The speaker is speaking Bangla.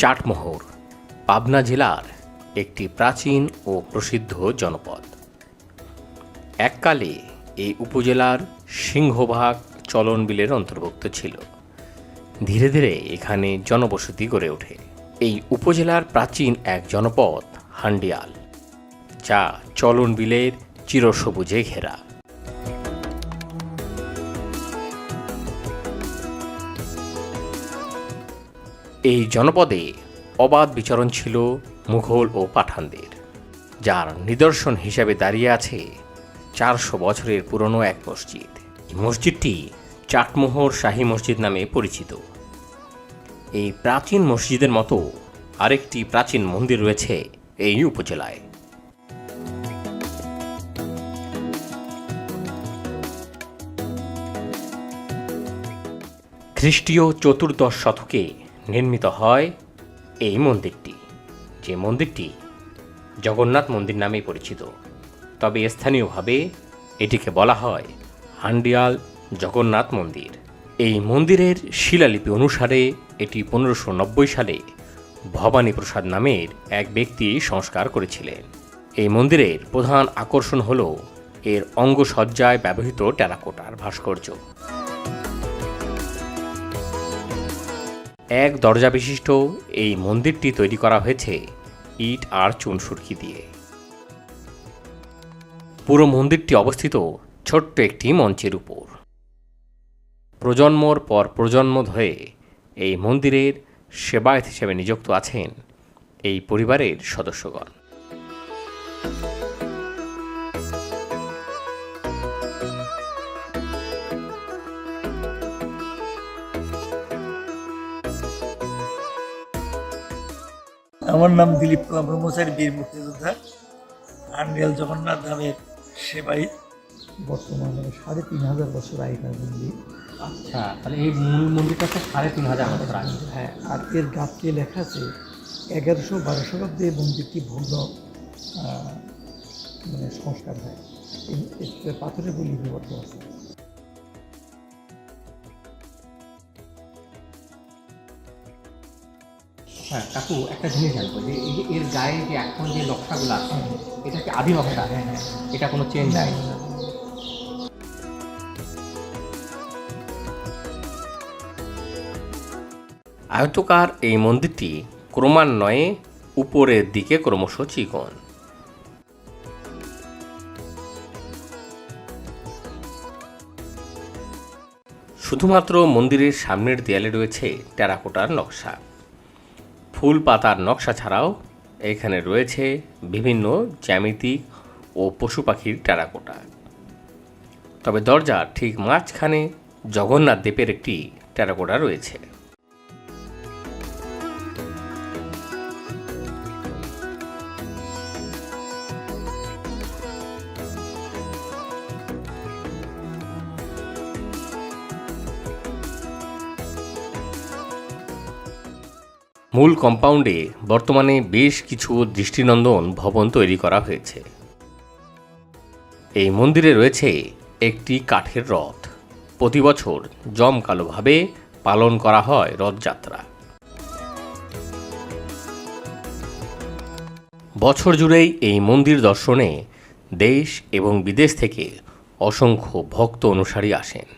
চাটমোহর, পাবনা জেলার একটি প্রাচীন ও প্রসিদ্ধ জনপদ। এককালে এই উপজেলার সিংহভাগ চলন বিলের অন্তর্ভুক্ত ছিল। ধীরে ধীরে এখানে জনবসতি গড়ে ওঠে। এই উপজেলার প্রাচীন এক জনপদ হান্ডিয়াল, যা চলন বিলের চিরসবুজে ঘেরা। এই জনপদে অবাধ বিচরণ ছিল মুঘল ও পাঠানদের, যার নিদর্শন হিসাবে দাঁড়িয়ে আছে চারশো বছরের পুরনো এক মসজিদ। মসজিদটি চাটমোহর শাহী মসজিদ নামে পরিচিত। এই প্রাচীন মসজিদের মতো আরেকটি প্রাচীন মন্দির রয়েছে এই উপজেলায়। খ্রিস্টীয় চতুর্দশ শতকে নির্মিত হয় এই মন্দিরটি, যে মন্দিরটি জগন্নাথ মন্দির নামেই পরিচিত। তবে স্থানীয়ভাবে এটিকে বলা হয় হান্ডিয়াল জগন্নাথ মন্দির। এই মন্দিরের শিলালিপি অনুসারে এটি পনেরোশো নব্বই সালে ভবানী প্রসাদ নামের এক ব্যক্তি সংস্কার করেছিলেন। এই মন্দিরের প্রধান আকর্ষণ হল এর অঙ্গসজ্জায় ব্যবহৃত টেরাকোটার ভাস্কর্য। এক দরজা বিশিষ্ট এই মন্দিরটি তৈরি করা হয়েছে ইট আর চুনসুরকি দিয়ে। পুরো মন্দিরটি অবস্থিত ছোট্ট একটি মঞ্চের উপর। প্রজন্মর পর প্রজন্ম ধরে এই মন্দিরের সেবায়ত হিসেবে নিযুক্ত আছেন এই পরিবারের সদস্যগণ। আমার নাম দিলীপ কুমার ব্রহ্মচারী বীর মুক্তিযোদ্ধা। আন্ডিয়াল জগন্নাথ ধামের সেবাই বর্তমানে সাড়ে তিন হাজার বছর আগেকার মন্দির। আচ্ছা তাহলে এই মূল মন্দিরটা তো সাড়ে তিন হাজার বছর আগে হ্যাঁ আর এর গাছকে লেখা আছে এগারোশো বারো শতাব্দে এই মন্দিরটি ভগ্ন মানে সংস্কার হয়। এতে পাথরের বই লিপিবদ্ধ আছে। হ্যাঁ কাকু একটা জিনিস জানব যে এই যে এর গায়ে যে এখন যে নকশাগুলো আছে এটা কি আদি নকশা? হ্যাঁ হ্যাঁ। এটা কোনো চেঞ্জ নাই। আয়তকার এই মন্দিরটি ক্রমান্বয়ে উপরের দিকে ক্রমশ চিকন। শুধুমাত্র মন্দিরের সামনের দেয়ালে রয়েছে টেরাকোটার নকশা। ফুল পাতার নকশা ছাড়াও এখানে রয়েছে বিভিন্ন জ্যামিতিক ও পশু পাখির টেরাকোটা। তবে দরজার ঠিক মাঝখানে জগন্নাথ দেবের একটি টেরাকোটা রয়েছে। মূল কম্পাউন্ডে বর্তমানে বেশ কিছু দৃষ্টিনন্দন ভবন তৈরি করা হয়েছে। এই মন্দিরে রয়েছে একটি কাঠের রথ। প্রতি বছর জমকালোভাবে পালন করা হয় রথযাত্রা। বছর জুড়েই এই মন্দির দর্শনে দেশ এবং বিদেশ থেকে অসংখ্য ভক্ত অনুসারী আসেন।